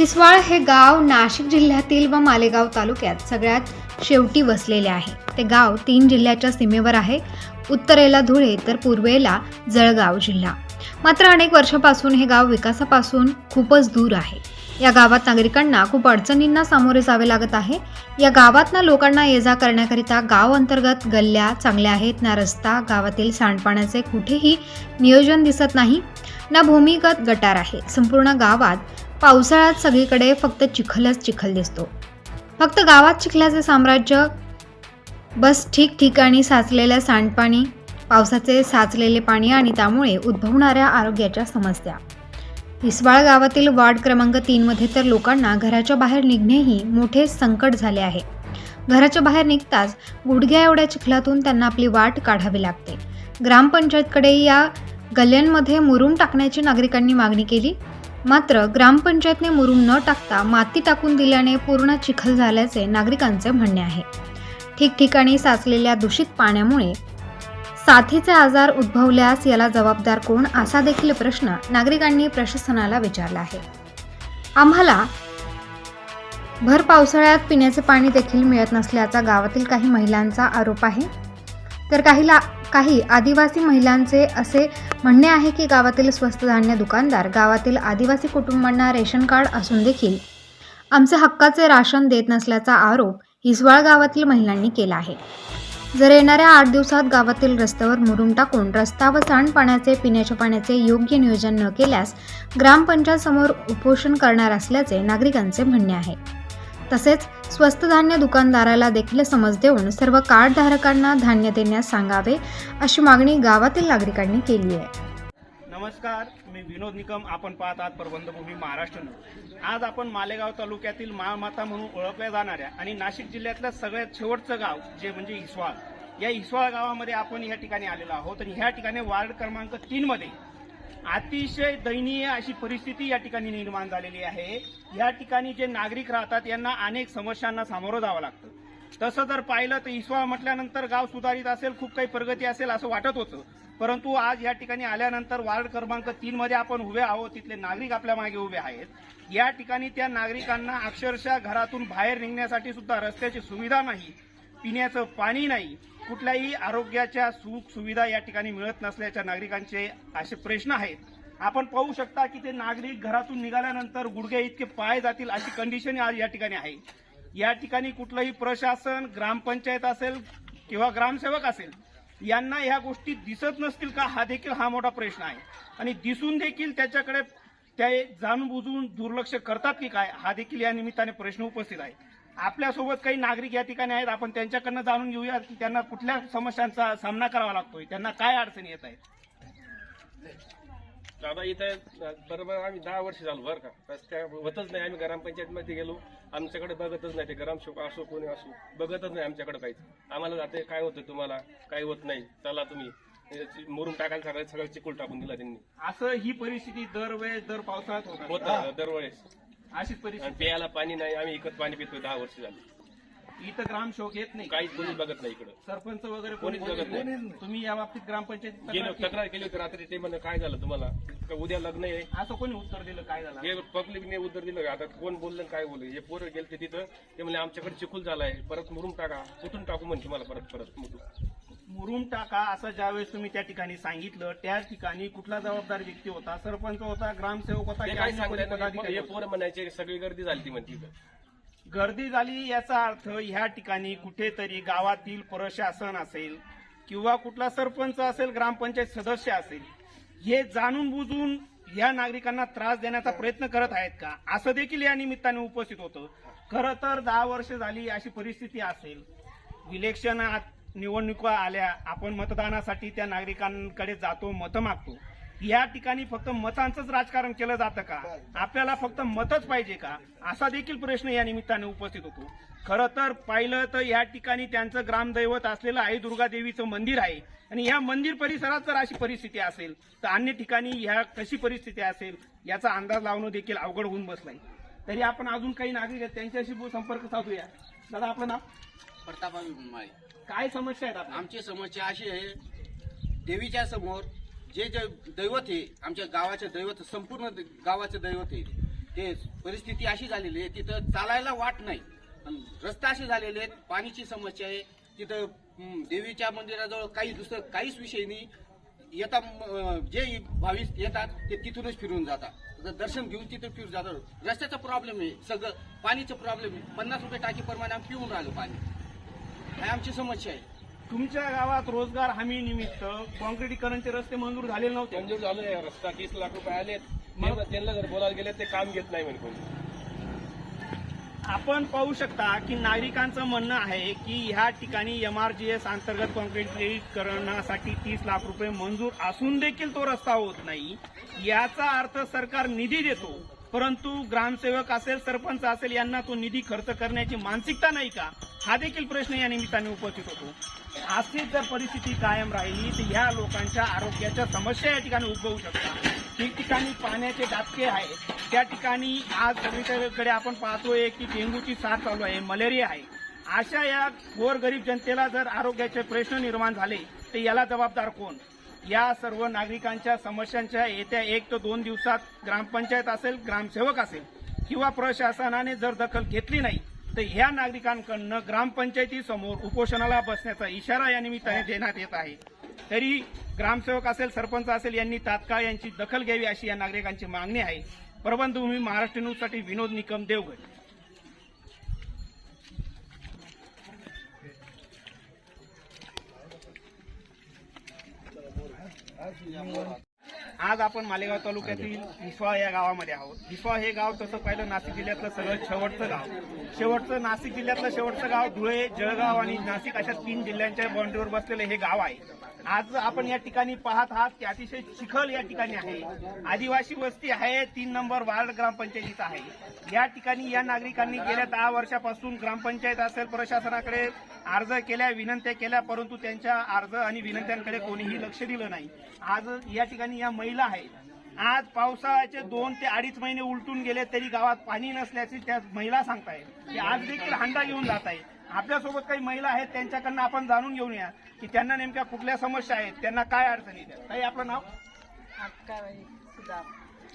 किसवाळ हे गाव नाशिक जिल्ह्यातील व मालेगाव तालुक्यात सगळ्यात शेवटी वसलेले आहे. ते गाव तीन जिल्ह्याच्या सीमेवर आहे. उत्तरेला धुळे तर पूर्वेला जळगाव जिल्हा. मात्र अनेक वर्षापासून हे गाव विकासापासून खूपच दूर आहे. या गावात नागरिकांना खूप अडचणींना सामोरे जावे लागत आहे. या गावातनं लोकांना ये जा करण्याकरिता गाव अंतर्गत गल्ल्या चांगल्या आहेत ना रस्ता गावातील सांडपाण्याचे कुठेही नियोजन दिसत नाही ना भूमिगत गटार आहे. संपूर्ण गावात पावसाळ्यात सगळीकडे फक्त चिखलच चिखल दिसतो. फक्त गावात चिखलाचे साम्राज्य बस ठिकठिकाणी साचलेल्या सांडपाणी पावसाचे साचलेले पाणी आणि त्यामुळे उद्भवणाऱ्या आरोग्याच्या समस्या. हिसवाळ गावातील वार्ड क्रमांक तीनमध्ये तर लोकांना घराच्या बाहेर निघणेही मोठे संकट झाले आहे. घराच्या बाहेर निघताच गुडघ्या एवढ्या चिखलातून त्यांना आपली वाट काढावी लागते. ग्रामपंचायतकडे या गल्ल्यांमध्ये मुरूम टाकण्याची नागरिकांनी मागणी केली? मात्र ग्रामपंचायतने मुरुम न टाकता माती टाकून दिल्याने पूर्ण चिखल झाल्याचे नागरिकांचे म्हणणे आहे. ठिकठिकाणी साचलेल्या दूषित पाण्यामुळे साथीचे आजार उद्भवल्यास याला जबाबदार कोण असा देखील प्रश्न नागरिकांनी प्रशासनाला विचारला आहे. आम्हाला भर पावसाळ्यात पिण्याचे पाणी देखील मिळत नसल्याचा गावातील काही महिलांचा आरोप आहे. तर काहीला काही आदिवासी महिलांचे असे म्हणणे आहे की गावातील स्वस्त धान्य दुकानदार गावातील आदिवासी कुटुंबांना रेशन कार्ड असून देखील आमचे हक्काचे राशन देत नसल्याचा आरोप हिसवाळ गावातील महिलांनी केला आहे. जर येणाऱ्या आठ दिवसात गावातील रस्त्यावर मुरुम टाकून रस्ता व सांडपाण्याचे पिण्याच्या पाण्याचे योग्य नियोजन न केल्यास ग्रामपंचायत समोर उपोषण करणार असल्याचे नागरिकांचे म्हणणे आहे. तसेच स्वस्त धान्य दुकानदाराला देखील समज देऊन सर्व कार्डधारकांना धान्य देण्यास सांगावे अशी मागणी गावातील नागरिकांनी केली आहे. नमस्कार मी विनोद निकम. आपण पाहत आहात प्रबंधभूमी महाराष्ट्र आज आपण मालेगाव तालुक्यातील माळमाता म्हणून ओळखल्या जाणाऱ्या आणि नाशिक जिल्ह्यातलं सगळ्यात शेवटचं गाव जे म्हणजे हिसवाळ या हिसवाळ गावामध्ये आपण या ठिकाणी आलेलो आहोत आणि ह्या ठिकाणी वार्ड क्रमांक तीन मध्ये अतिशय दयनीय अशी परिस्थिती या ठिकाणी निर्माण झालेली आहे. या ठिकाणी जे नागरिक राहतात यांना अनेक समस्यांना सामोरं जावं लागतं. तसं जर पाहिलं तर इस्वा म्हटल्यानंतर गाव सुधारित असेल खूप काही प्रगती असेल असं वाटत होतं. परंतु आज या ठिकाणी आल्यानंतर वार्ड क्रमांक तीन मध्ये आपण उभे आहोत तिथले नागरिक आपल्या मागे उभे आहेत. या ठिकाणी त्या नागरिकांना अक्षरशः घरातून बाहेर निघण्यासाठी सुद्धा रस्त्याची सुविधा नाही. पिण्याचं पाणी नाही कुठल्याही आरोग्याच्या सुख सुविधा या ठिकाणी मिळत नसल्याच्या नागरिकांचे असे प्रश्न आहेत. आपण पाहू शकता की ते नागरिक घरातून निघाल्यानंतर गुडघे इतके पाय जातील अशी कंडिशन आज या ठिकाणी आहे. या ठिकाणी कुठलंही प्रशासन ग्रामपंचायत असेल किंवा ग्रामसेवक असेल यांना ह्या गोष्टी दिसत नसतील का हा देखील हा मोठा प्रश्न आहे. आणि दिसून देखील त्याच्याकडे ते जाणून बुजून दुर्लक्ष करतात की काय हा देखील या निमित्ताने प्रश्न उपस्थित आहे. आपल्यासोबत काही नागरिक या ठिकाणी आहेत. आपण त्यांच्याकडनं जाणून घेऊया की त्यांना कुठल्या समस्यांचा सामना करावा लागतोय. त्यांना काय अडचणी येत आहेत? दादा इथं बरोबर आम्ही दहा वर्ष झालो बरं का. रस्त्या होतच नाही. आम्ही ग्रामपंचायतमध्ये गेलो. आमच्याकडे बघतच नाही ते. ग्रामसेवक असो कोणी असो बघतच नाही आमच्याकडे काहीच. आम्हाला जाते काय होतं तुम्हाला? काय होत नाही? चला तुम्ही. मुरुम टाकायला सगळं सगळं चिकूल टाकून दिला त्यांनी. असं ही परिस्थिती दरवेळेस दर पावसाळ्यात होत होतं दरवेळेस. अशीच आणि परिस्थिती प्यायला पाणी नाही आम्ही इकत पाणी पितोय दहा वर्ष झाली. इथं ग्रामसेवक येत नाही. काहीच कोणी बघत नाही इकडं. सरपंच वगैरे कोणीच बघत नाही. तुम्ही या बाबतीत ग्रामपंचायत गेलो तक्रार केली होती रात्री ते म्हणलं काय झालं तुम्हाला? का उद्या लग्न आहे? असं कोणी उत्तर दिलं? काय झालं? हे पब्लिकने उत्तर दिलं. आता कोण बोललं आणि काय बोललं? हे पोरं गेलते तिथं. ते म्हणले आमच्याकडे चिखल झालाय. परत मुरुम टाका. कुठून टाकू? म्हणते मला परत परत मुरुम. मुरुम टाका असं ज्यावेळेस तुम्ही त्या ठिकाणी सांगितलं त्या ठिकाणी कुठला जबाबदार व्यक्ती होता? सरपंच होता ग्रामसेवक होता ते काय हे? पोरं म्हणायचे सगळी गर्दी झाली ती म्हणते गर्दी झाली याचा अर्थ ह्या ठिकाणी कुठेतरी गावातील प्रशासन असेल किंवा कुठला सरपंच असेल ग्रामपंचायत सदस्य असेल हे जाणून बुजून या नागरिकांना त्रास देण्याचा प्रयत्न करत आहेत का? असं देखील या निमित्ताने उपस्थित होतं. खरं तर दहा वर्ष झाली अशी परिस्थिती असेल. इलेक्शन निवडणुका आल्या आपण मतदानासाठी त्या नागरिकांकडे जातो मतं मागतो. या ठिकाणी फक्त मतांचंच राजकारण केलं जातं का? आपल्याला फक्त मतच पाहिजे का? असा देखील प्रश्न या निमित्ताने उपस्थित होतो. खरं तर पाहिलं तर या ठिकाणी त्यांचं ग्रामदैवत असलेलं आई दुर्गा देवीचं मंदिर आहे. आणि या मंदिर परिसरात जर अशी परिस्थिती असेल तर अन्य ठिकाणी ह्या कशी परिस्थिती असेल याचा अंदाज लावणं देखील अवघड होऊन बसलाय. तरी आपण अजून काही नागरिक आहेत त्यांच्याशी संपर्क साधूया. दादा आपलं नाव? प्रतापावी माळी काय समस्या आहेत आपल्या? आमची समस्या अशी आहे देवीच्या समोर जे जे दैवत आहे आमच्या गावाचे दैवत संपूर्ण द- गावाचे दैवत आहे ते परिस्थिती अशी झालेली आहे तिथं चालायला वाट नाही. रस्ता असे झालेले आहेत पाणीची समस्या आहे तिथं हं, देवीच्या मंदिराजवळ काही दुसरं काहीच विषय नाही. येता अं, जे भाविक येतात ते तिथूनच फिरून जातात. तर दर्शन घेऊन तिथं फिरून जातात. रस्त्याचा प्रॉब्लेम आहे सगळं पाणीचं प्रॉब्लेम आहे. पन्नास रुपये टाकी प्रमाणे आम्ही पिऊन राहिलो पाणी. ही आमची समस्या आहे. तुमच्या गावात रोजगार हमी निमित्त कॉन्क्रिटीकरणचे रस्ते मंजूर झालेले नव्हते. मंजूर झालं आहे रस्ता तीस लाख रुपये आलेत. मग? त्यांना जर बोलायला गेले ते काम घेत नाही म्हणे कोणी. आपण पाहू शकता की नागरिकांचं म्हणणं आहे की ह्या ठिकाणी एमआरजीएस अंतर्गत कॉन्क्रिटीकरणासाठी तीस लाख रुपये मंजूर असून देखील तो रस्ता होत नाही. याचा अर्थ सरकार निधी देतो. परंतु ग्रामसेवक असेल सरपंच असेल यांना तो निधी खर्च करण्याची मानसिकता नाही का? हा देखील प्रश्न या निमित्ताने उपस्थित होतो. अशी जर परिस्थिती कायम राहिली तर ह्या लोकांच्या आरोग्याच्या समस्या या ठिकाणी उद्भवू शकतात. ठिकठिकाणी पाण्याचे दाबके आहेत त्या ठिकाणी आज सगळीकडे आपण पाहतोय की डेंग्यूची साथ चालू आहे मलेरिया आहे. अशा या गोरगरीब जनतेला जर आरोग्याचे प्रश्न निर्माण झाले तर याला जबाबदार कोण? या सर्व नागरिकांच्या समस्यांच्या येत्या एक ते दोन दिवसात ग्रामपंचायत असेल ग्रामसेवक असेल किंवा प्रशासनाने जर दखल घेतली नाही तर ह्या नागरिकांकडनं ग्रामपंचायतीसमोर उपोषणाला बसण्याचा इशारा या निमित्ताने देण्यात येत आहे. तरी ग्रामसेवक असेल सरपंच असेल यांनी तात्काळ यांची दखल घ्यावी अशी या नागरिकांची मागणी आहे. प्रबंधभूमी महाराष्ट्र न्यूजसाठी विनोद निकम देवगड. आज आपण मालेगाव तालुक्यातील विसवा या गावामध्ये आहोत. विसवा हे गाव तसं पाहिलं नाशिक जिल्ह्यातलं सगळं शेवटचं गाव. शेवटचं नाशिक जिल्ह्यातलं शेवटचं गाव धुळे जळगाव आणि नाशिक अशा तीन जिल्ह्यांच्या बाउंड्रीवर बसलेलं हे गाव आहे. आज आपण या ठिकाणी पाहत आहात की अतिशय चिखल या ठिकाणी आहे. आदिवासी वस्ती आहे तीन नंबर वार्ड ग्रामपंचायतीचा आहे. या ठिकाणी या नागरिकांनी गेल्या दहा वर्षापासून ग्रामपंचायत असेल प्रशासनाकडे अर्ज केल्या विनंत्या केल्या परंतु त्यांच्या अर्ज आणि विनंत्यांकडे कोणीही लक्ष दिलं नाही. आज या ठिकाणी या महिला आहेत. आज पावसाळ्याचे दोन ते अडीच महिने उलटून गेले तरी गावात पाणी नसल्याची त्या महिला सांगतायत. की आज देखील हंडा घेऊन जात आहेत आपल्यासोबत काही महिला आहेत त्यांच्याकडनं आपण जाणून घेऊन या की त्यांना नेमक्या कुठल्या समस्या आहेत त्यांना काय अडचणी आहेत. काही आपलं नाव?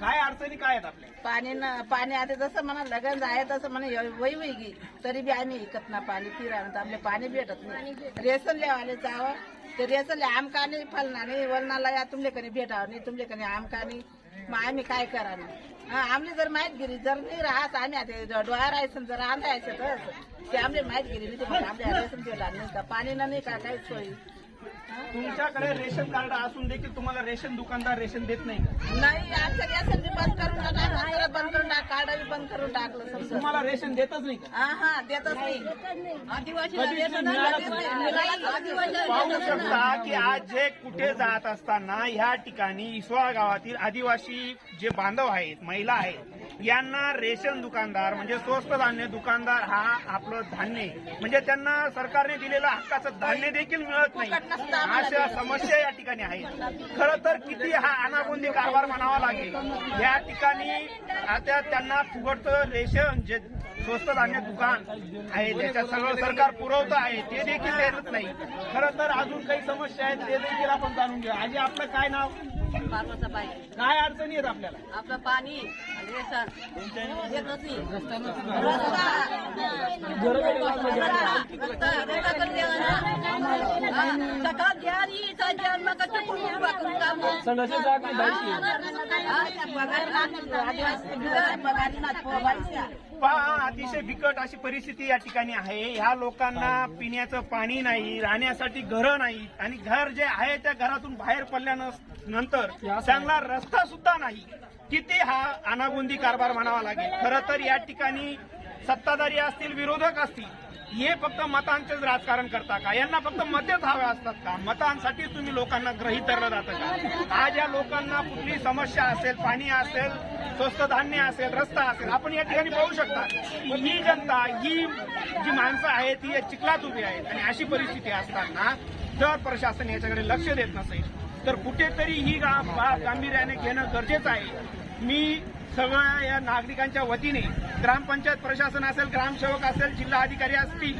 काय अडचणी काय आहेत आपल्या? पाणी न पाणी आता जसं म्हणा लगन जाय तसं म्हणा वही वही गी तरी बी आम्ही इकत ना पाणी पिरा आपले पाणी भेटत नाही. रेशन लेवाले जावं. ते रेशन आमका नाही फलना नाही वलनाला या तुमले कधी भेटावं नाही तुमले कधी आमका नाही. मग आम्ही काय करायला? आम्ही आमली जर माहीत गिरी जर नाही राहत आम्ही आता डोळा राहायचं जर आणायचं तर ते आमले माहीत गिरी नाही ते मग आपल्या नाही का पाणी नाही का काहीच सोयी. तुमच्याकडे रेशन कार्ड असून देखील तुम्हाला रेशन दुकानदार रेशन देत नाही का? नाही बी बंद करून टाकलं बंद करून टाक कार्ड बी बंद करून टाकलं समजा तुम्हाला रेशन देतच नाही का हा हा देतच नाही आदिवासीला कधीच रेशन मिळालंच देत नाही. नाही. आदिवासीला पाहू रेशन शकता की आज जे कुठे जात असताना ह्या ठिकाणी इसवा गावातील आदिवासी जे बांधव आहेत महिला आहेत यांना रेशन दुकानदार म्हणजे स्वस्त धान्य दुकानदार हा आपलं धान्य म्हणजे त्यांना सरकारने दिलेलं हक्काचं धान्य देखील मिळत नाही. अशा समस्या या ठिकाणी आहेत. खरं तर किती हा अनागोंदी कारभार म्हणावा लागेल. या ठिकाणी आता त्यांना फुकटचं रेशन जे स्वस्त धान्य दुकान आहे त्याच्यात सगळं सरकार पुरवतं आहे ते देखील देत नाही. खरं तर अजून काही समस्या आहेत ते देखील आपण जाणून घेऊ. आजी आपलं काय नाव? पार्वताबाई काय अडचणी आहेत आपल्याला आपलं पाणी आणि रेशन देतच नाही रस्ता. रस्ता. रस्ता करून ना. हा. सकाळ द्या आणि इथं द्या आणि मग ते पुढे उभा करून काम. हा, त्या पगारी नाच- आदिवासी बिगर पगारी नाच पोवायच्या. पहा अतिशय बिकट अशी परिस्थिती या ठिकाणी आहे. ह्या लोकांना पिण्याचं पाणी नाही राहण्यासाठी घरं नाही आणि घर जे आहे त्या घरातून बाहेर पडल्यानंतर चांगला रस्ता सुद्धा नाही. किती हा अनागोंदी कारभार म्हणावा लागेल. खरं तर या ठिकाणी सत्ताधारी असतील विरोधक असतील हे फक्त मतांचेच राजकारण करता का? यांना फक्त मतेच हवे असतात का? मतांसाठी तुम्ही लोकांना ग्रहित धरलं जातं का? आज या लोकांना कुठली समस्या असेल पाणी असेल स्वस्त धान्य असेल रस्ता असेल आपण या ठिकाणी पाहू शकता. ही जनता ही जी माणसं आहेत ती या चिखलात उभी आहेत आणि अशी परिस्थिती असताना जर प्रशासन याच्याकडे लक्ष देत नसेल तर कुठेतरी ही गा- बा- गांभीर्याने घेणं गरजेचं आहे. मी सगळ्या या नागरिकांच्या वतीने ग्रामपंचायत प्रशासन असेल ग्रामसेवक असेल जिल्हा अधिकारी असतील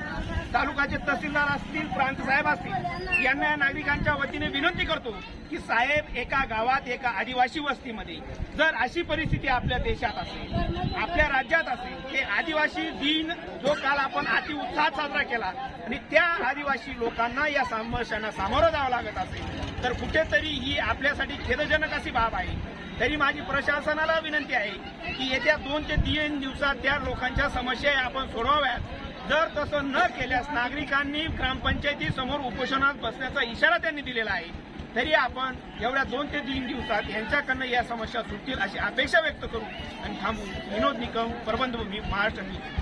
तालुकाचे तहसीलदार असतील प्रांत साहेब असतील यांना या नागरिकांच्या वतीने विनंती करतो की साहेब एका गावात एका आदिवासी वस्तीमध्ये जर अशी परिस्थिती आपल्या देशात असेल आपल्या राज्यात असेल ते आदिवासी दिन जो काल आपण अति उत्साहात साजरा केला आणि त्या आदिवासी लोकांना या समस्यांना सामोरं जावं लागत असेल तर कुठेतरी ही आपल्यासाठी खेदजनक अशी बाब आहे. तरी माझी प्रशासनाला विनंती आहे की येत्या दोन ते तीन दिवसात त्या लोकांच्या समस्या आपण सोडवाव्यात. जर तसं न केल्यास नागरिकांनी ग्रामपंचायती समोर उपोषणात बसण्याचा इशारा त्यांनी दिलेला आहे. तरी आपण एवढ्या दोन ते तीन दिवसात यांच्याकडनं या समस्या सुटतील अशी अपेक्षा व्यक्त करू. आणि थांबू. विनोद निकम प्रबंधभूमी महाराष्ट्र न्यूज.